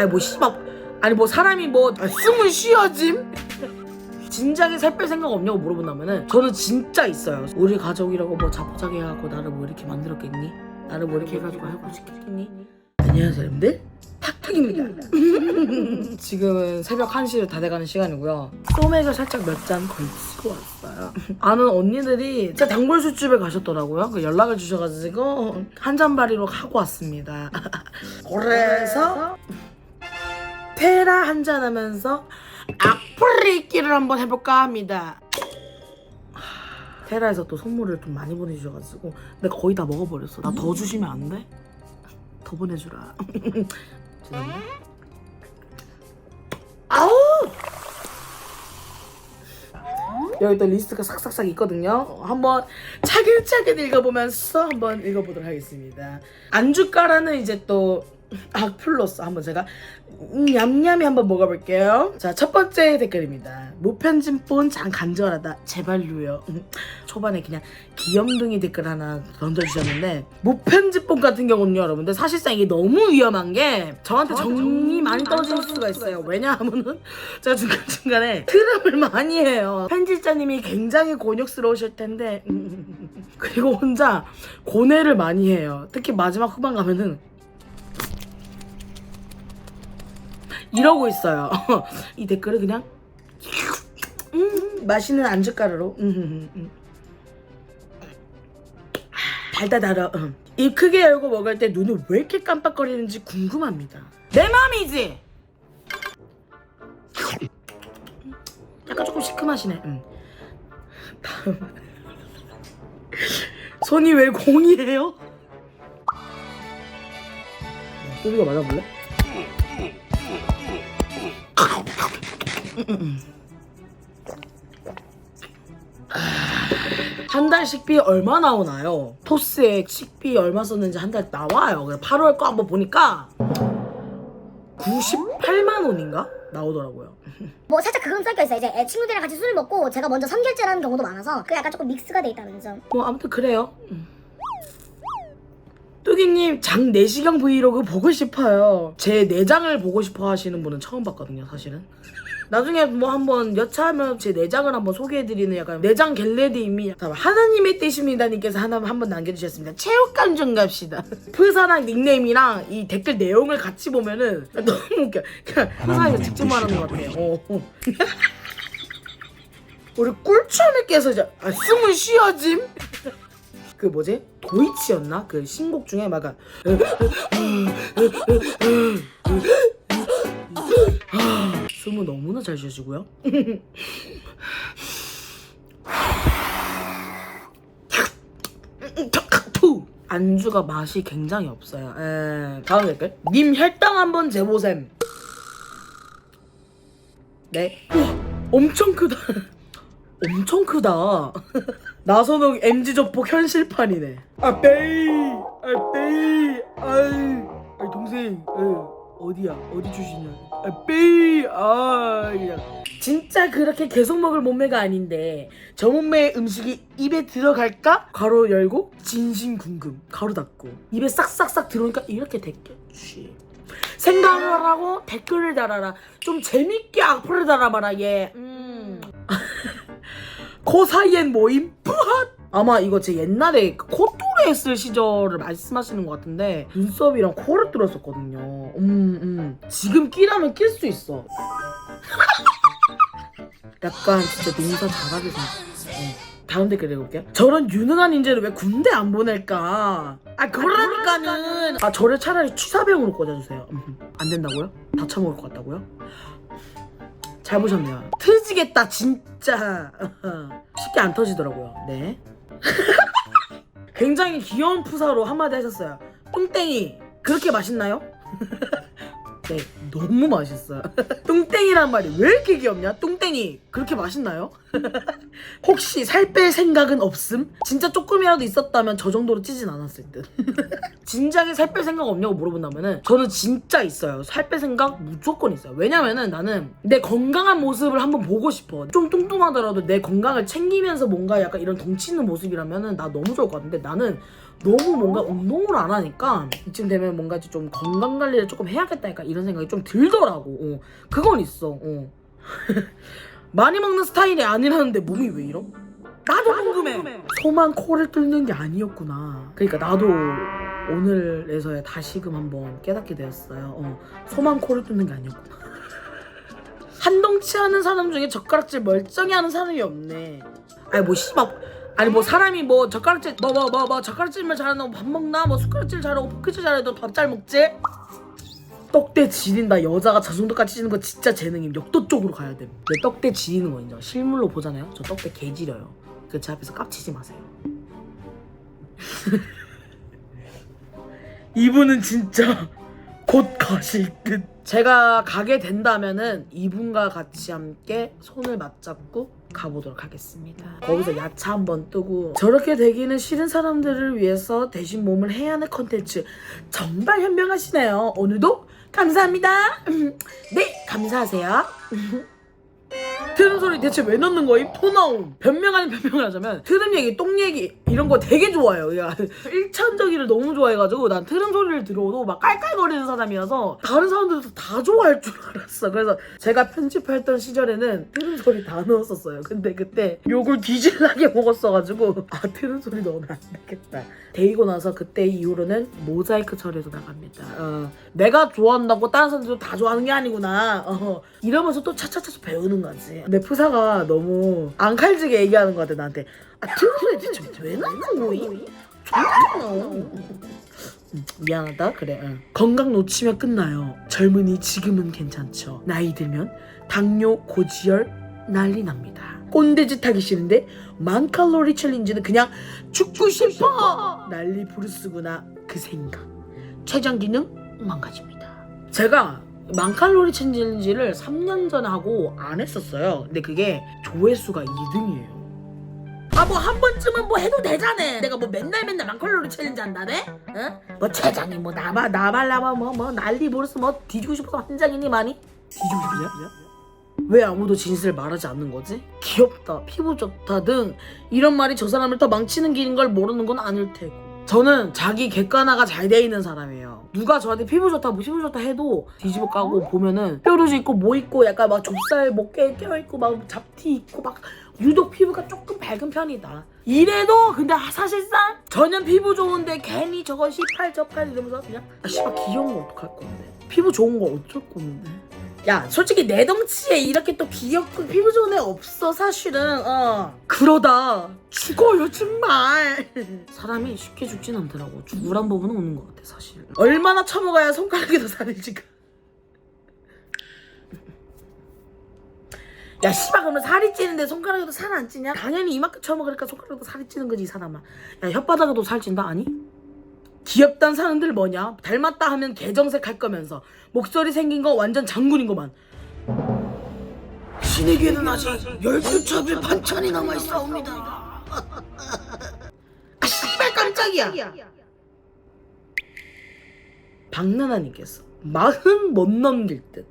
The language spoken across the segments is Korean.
아니 뭐 씨발 아니 뭐 사람이 뭐 아, 숨을 쉬어짐? 진작에 살 뺄 생각 없냐고 물어본다면은 저는 진짜 있어요. 우리 가족이라고 뭐 자포자기 해갖고 나를 뭐 이렇게 만들었겠니? 나를 뭐 이렇게 해가지고 하고 싶겠니? 안녕하세요 여러분들 탁탁입니다. 지금은 새벽 1시를 다 돼가는 시간이고요. 소맥을 살짝 몇 잔 걸치고 왔어요. 아는 언니들이 진짜 단골 술집에 가셨더라고요. 그 연락을 주셔가지고 한 잔 바리로 하고 왔습니다. 그래서 테라 한잔 하면서 악플리기를 한번 해볼까 합니다. 하, 테라에서 또 선물을 좀 많이 보내주셔가지고 내가 거의 다 먹어버렸어. 나 더 주시면 안 돼? 더 보내주라. 아우! 여기 또 리스트가 싹싹싹 있거든요. 한번 차근차근 읽어보면서 한번 읽어보도록 하겠습니다. 안주가라는 이제 또 악플로서 한번 제가 음, 냠냠이 한번 먹어볼게요. 자, 첫 번째 댓글입니다. 무편집 본 장 간절하다. 제발로요. 초반에 그냥 귀염둥이 댓글 하나 던져주셨는데 무편집 본 같은 경우는요, 여러분들 사실상 이게 너무 위험한 게 저한테 정이 많이 떨어질 수가 있어요. 왜냐하면은 제가 중간중간에 트름을 많이 해요. 편집자님이 굉장히 곤욕스러우실 텐데 음, 그리고 혼자 고뇌를 많이 해요. 특히 마지막 후반 가면은 이러고 있어요. 이 댓글을 그냥 음, 맛있는 안주가루로. 달다 달아. 음. 입 크게 열고 먹을 때 눈을 왜 이렇게 깜빡거리는지 궁금합니다. 내 맘이지. 약간 조금 시큼하시네. 음. 손이 왜 공이에요? 소리가 맞아볼래? 한 달 식비 얼마 나오나요? 토스에 식비 얼마 썼는지 한 달 나와요. 그래서 8월 거 한번 보니까 98만 원인가 나오더라고요. 뭐 살짝 그건 섞여 있어요. 이제 친구들이랑 같이 술을 먹고 제가 먼저 선결제를 하는 경우도 많아서 그 약간 조금 믹스가 돼 있다는 점. 뭐 아무튼 그래요. 음. 뚜기님 장 내시경 브이로그 보고 싶어요. 제 내장을 보고 싶어 하시는 분은 처음 봤거든요, 사실은. 나중에 뭐 한번 여차하면 제 내장을 한번 소개해드리는 약간 내장 겟레디임이 하나님의 뜻입니다님께서 하나 한번 남겨주셨습니다. 체육관 좀 갑시다. 프사랑 닉네임이랑 이 댓글 내용을 같이 보면은 너무 웃겨. 그냥 항상 직접 말하는 것 같아요. 어, 어. 우리 이제 아, 숨을 쉬어짐? 그 뭐지? 도이치였나? 그 신곡 중에 막 아, 숨을 너무나 잘 쉬시고요. 안주가 맛이 굉장히 없어요. 에, 다음 댓글. 님 혈당 한번 재보셈. 네. 우와, 엄청 크다. 엄청 크다. 나선홍 MG 접복 현실판이네. 아 빼이, 어디야? 어디 출신이야? 아 빼이, 아 그냥 진짜 그렇게 계속 먹을 몸매가 아닌데 저 몸매의 음식이 입에 들어갈까? 가로 열고 진심 궁금. 가로 닫고 입에 싹싹싹 들어오니까 이렇게 됐겠지. 생각을 하고 댓글을 달아라. 좀 재밌게 악플을 달아봐라 얘. 음. 그 사이엔 모임 뿌핫 아마 이거 제 옛날에 코토레 했을 시절을 말씀하시는 것 같은데 눈썹이랑 코를 뚫었었거든요 음, 음. 지금 끼라면 낄 수 있어 약간 진짜 농사 잘하게 생겼어 어. 다음 댓글 읽어볼게요 저런 유능한 인재를 왜 군대 안 보낼까 아 그러니까는 아 저를 차라리 취사병으로 꽂아주세요 음. 안 된다고요? 다쳐먹을 것 같다고요? 잘 보셨네요. 터지겠다 진짜. 쉽게 안 터지더라고요. 네. 굉장히 귀여운 푸사로 한마디 하셨어요. 뚱땡이 그렇게 맛있나요? 네, 너무 맛있어요. 뚱땡이란 말이 왜 이렇게 귀엽냐? 뚱땡이 그렇게 맛있나요? 혹시 살 뺄 생각은 없음? 진짜 조금이라도 있었다면 저 정도로 찌진 않았을 듯. 진작에 살 뺄 생각 없냐고 물어본다면은 저는 진짜 있어요. 살 뺄 생각 무조건 있어요. 왜냐면은 나는 내 건강한 모습을 한번 보고 싶어. 좀 뚱뚱하더라도 내 건강을 챙기면서 뭔가 약간 이런 덩치 있는 모습이라면은 나 너무 좋을 것 같은데 나는 너무 뭔가 운동을 안 하니까 이쯤 되면 뭔가 좀 건강 관리를 조금 해야겠다 약간 이런 생각이 좀좀 들더라고. 어. 그건 있어. 어. 많이 먹는 스타일이 아니라는데 몸이 왜 이러? 나도 궁금해. 소만 코를 뚫는 게 아니었구나. 그러니까 나도 오늘에서야 다시금 한번 깨닫게 되었어요. 어. 소만 코를 뚫는 게 아니었구나. 한동치 하는 사람 중에 젓가락질 멀쩡히 하는 사람이 없네. 아니 뭐 씨발 아니 뭐 사람이 뭐 젓가락질 뭐 뭐 뭐 뭐 젓가락질만 잘하는 밥 먹나 뭐 숟가락질 잘하고 포크질 잘해도 밥 잘 먹지? 떡대 지린다 여자가 저 정도까 지 지는 거 진짜 재능임 역도 쪽으로 가야 돼. 내 떡대 지리는 거 인정. 실물로 보잖아요. 저 떡대 개 지려요. 그 제 앞에서 깝치지 마세요. 이분은 진짜 곧 가실 듯. 제가 가게 된다면은 이분과 같이 함께 손을 맞잡고 가보도록 하겠습니다. 거기서 야차 한번 뜨고 저렇게 되기는 싫은 사람들을 위해서 대신 몸을 해야 하는 컨텐츠 정말 현명하시네요. 오늘도 감사합니다. 네, 감사하세요. 트름 소리 대체 왜 넣는 거임? 토나움. 변명 아닌 변명을 하자면 트름 얘기, 똥 얘기 이런 거 되게 좋아해요. 야, 일찬적이를 너무 좋아해가지고 난 트름 소리를 들어도 막 깔깔거리는 사람이어서 다른 사람들도 다 좋아할 줄 알았어. 그래서 제가 편집했던 시절에는 트름 소리 다 넣었었어요. 근데 그때 욕을 뒤질나게 먹었어가지고 아 트름 소리 넣으면 안 되겠다. 데이고 나서 그때 이후로는 모자이크 처리해서 나갑니다. 어, 내가 좋아한다고 다른 사람들도 다 좋아하는 게 아니구나. 어, 이러면서 또 차차차차 배우는 거지 내 프사가 너무 앙칼지게 얘기하는 것 같아 나한테. 아 소리 대체 왜 넣는 거임? 존나 음, 미안하다. 그래 응. 건강 놓치면 끝나요. 젊은이 지금은 괜찮죠. 나이 들면 당뇨 고지혈 난리 납니다. 꼰대짓 하기 싫은데 만칼로리 챌린지는 그냥 죽고 싶어. 난리 부르스구나 그 생각. 췌장 기능 망가집니다. 제가 만칼로리 챌린지를 3년 전에 하고 안 했었어요 근데 그게 조회수가 2등이에요 아 뭐 한 번쯤은 뭐 해도 되잖아. 내가 뭐 맨날 맨날 만칼로리 챌린지 한다네? 응? 뭐 췌장이 뭐 나바 나발라바 뭐 뭐 난리 모르스 뭐 뒤지고 싶어서 한 장이니 많이? 뒤지고 싶냐? 왜 아무도 진실을 말하지 않는 거지? 귀엽다, 피부 좋다 등 이런 말이 저 사람을 더 망치는 길인 걸 모르는 건 아닐 테고. 저는 자기 객관화가 잘 돼 있는 사람이에요. 누가 저한테 피부 좋다, 뭐 피부 좋다 해도 뒤집어 까고 보면은 뾰루지 있고 뭐 있고 약간 막 좁쌀 목에 껴 있고 막 잡티 있고 막 유독 피부가 조금 밝은 편이다. 이래도 근데 사실상 전혀 피부 좋은데 괜히 저거 18, 저팔 이러면서 그냥 아 씨발 귀여운 거 어떡할 건데 피부 좋은 거 어쩔 건데 야 솔직히 내 덩치에 이렇게 또 귀엽고 피부 좋은 애 없어 사실은. 어. 그러다 죽어요 정말. 사람이 쉽게 죽진 않더라고. 죽으란 법은 오는 것 같아 사실. 얼마나 처먹어야 손가락이 더 살이 찌까 야 씨발 그러면 살이 찌는데 손가락에도 살 안 찌냐? 당연히 이만큼 처먹으니까 손가락에도 살이 찌는 거지 이 사람아. 야 혓바닥에도 살 찐다? 아니? 귀엽단 사람들 뭐냐? 닮았다 하면 개정색 할 거면서 목소리 생긴 거 완전 장군인 거만 신에게는 아직 열두 첩의 반찬이 남아있사옵니다 아 씨발 깜짝이야 박나나님께서 마흔 못 넘길 듯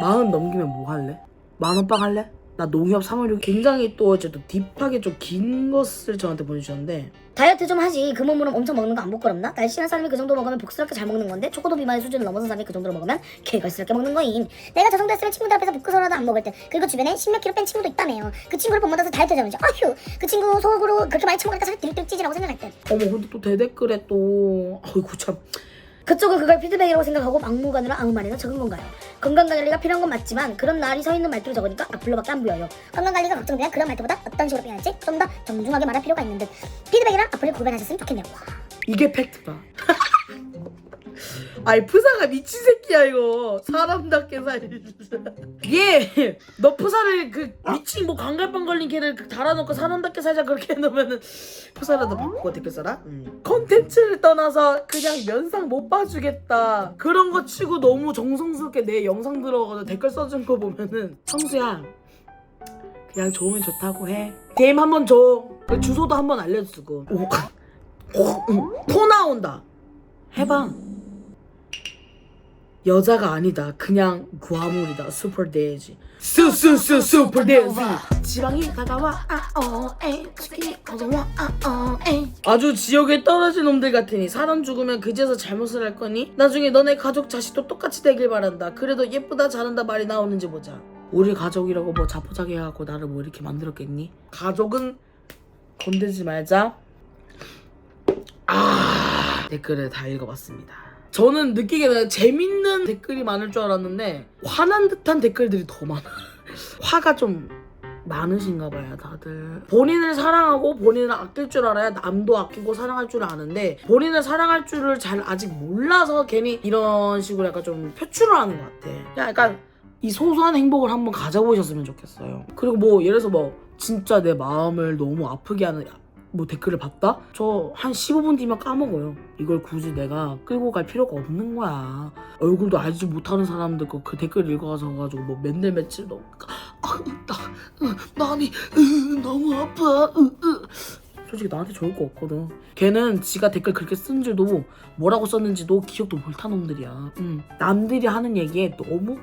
마흔 넘기면 뭐 할래? 만원빵 할래? 나 농협 3월육 굉장히 또 어제 또 딥하게 좀 긴 것을 저한테 보내주셨는데. 다이어트 좀 하지. 그 몸으로 엄청 먹는 거 안 부끄럽나? 날씬한 사람이 그 정도 먹으면 복스럽게 잘 먹는 건데 초코도 비만의 수준을 넘어선 사람이 그 정도로 먹으면 개걸스럽게 먹는 거임. 내가 저 정도 했으면 친구들 앞에서 부끄러워도 안 먹을 듯 그리고 주변에 10몇 킬로 뺀 친구도 있다며요. 그 친구를 본받아서 다이어트 하자면서 아휴 그 친구 속으로 그렇게 많이 처먹으니까 살이 딜딜 찌지라고 생각할 듯. 어머 근데 또 대댓글에 또 아이고 참 그쪽은 그걸 피드백이라고 생각하고 막무가내로 아무 말이나 적은 건가요? 건강관리가 필요한 건 맞지만 그런 날이 서 있는 말투로 적으니까 앞불로밖에 안 보여요. 건강관리가 걱정되면 그런 말투보다 어떤 식으로 표현할지 좀 더 정중하게 말할 필요가 있는 듯 피드백이랑 앞불을 구별하셨으면 좋겠네요. 와. 이게 팩트다. 아이 푸사가 미친 새끼야 이거. 사람답게 살이 얘너 푸사를 그 미친 뭐 광갈빵 걸린 걔를 그 달아놓고 사람답게 살자 그렇게 해놓으면은 푸사라도 바꾸고 댓글 써라? 음. 컨텐츠를 떠나서 그냥 면상 못 봐주겠다. 그런 거 치고 너무 정성스럽게 내 영상 들어가서 댓글 써준 거 보면은 성수야 그냥 좋으면 좋다고 해. 게임 한번 줘. 그 주소도 한번 알려주고. 오, 오, 음, 토 나온다. 해봐 여자가 아니다. 그냥 과물이다. 슈퍼 데이지 수수수 슈퍼 데이지 지방이 다가와 아어 에이 치킨이 가져와 아어 에이 아주 지옥에 떨어진 놈들 같으니 사람 죽으면 그제서 잘못을 할 거니? 나중에 너네 가족 자식도 똑같이 되길 바란다. 그래도 예쁘다 잘한다 말이 나오는지 보자. 우리 가족이라고 뭐 자포자기 해갖고 나를 뭐 이렇게 만들었겠니? 가족은 건들지 말자. 아 댓글을 다 읽어봤습니다. 저는 느끼기에는 재밌는 댓글이 많을 줄 알았는데 화난 듯한 댓글들이 더 많아. 화가 좀 많으신가 봐요 다들. 본인을 사랑하고 본인을 아낄 줄 알아야 남도 아끼고 사랑할 줄 아는데 본인을 사랑할 줄을 잘 아직 몰라서 괜히 이런 식으로 약간 좀 표출을 하는 것 같아. 그냥 약간 이 소소한 행복을 한번 가져보셨으면 좋겠어요. 그리고 뭐 예를 들어서 뭐 진짜 내 마음을 너무 아프게 하는 뭐 댓글을 봤다? 저 한 15분 뒤면 까먹어요. 이걸 굳이 내가 끌고 갈 필요가 없는 거야. 얼굴도 알지 못하는 사람들 거그 댓글 읽어서 가지고 뭐 맨날 며칠 너무 아, 나, 으, 너무 아파. 솔직히 나한테 좋을 거 없거든. 걔는 지가 댓글 그렇게 쓴 줄도 뭐라고 썼는지도 기억도 못한 놈들이야. 음, 남들이 하는 얘기에 너무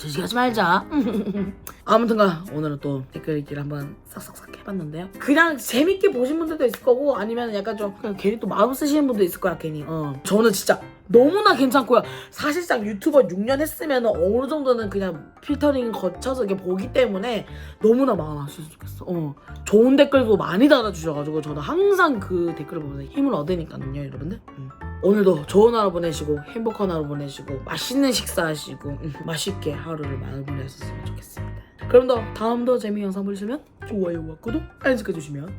조식하지 말자. 아무튼가 오늘은 또 댓글 읽기를 한번 싹싹싹 해봤는데요. 그냥 재밌게 보신 분들도 있을 거고 아니면 약간 좀 그냥 괜히 또 마음 쓰시는 분도 있을 거야 괜히. 어. 저는 진짜 너무나 괜찮고요. 사실상 유튜버 6년 했으면 어느 정도는 그냥 필터링 거쳐서 이렇게 보기 때문에 너무나 아셨으면 좋겠어. 어. 좋은 댓글도 많이 달아주셔가지고 저는 항상 그 댓글을 보면서 힘을 얻으니까요 여러분들. 음. 오늘도 좋은 하루 보내시고 행복한 하루 보내시고 맛있는 식사하시고 음, 맛있게 하 루를 마무리하셨으면 좋겠습니다. 그럼 더 다음도 재미 영상 보시면 좋아요와 구독 알림까지 주시면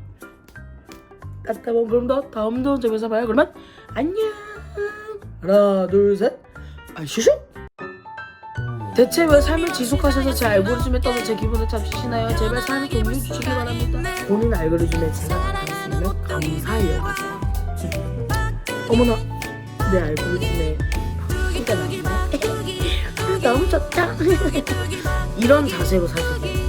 따뜻한 그럼 더 다음도 재미있어 봐요. 그러면 안녕. 하나 둘 셋 아슈슈. 대체 왜 삶을 지속하셔서 제 알고리즘에 떠서 제 기분을 잡수시나요? 제발 삶을 공유해 주시기 바랍니다. 본인 알고리즘에 제가 나타났으면 여기세요. 어머나 내 알고리즘에 피가 나왔네 너무 좋다. 이런 자세로 사실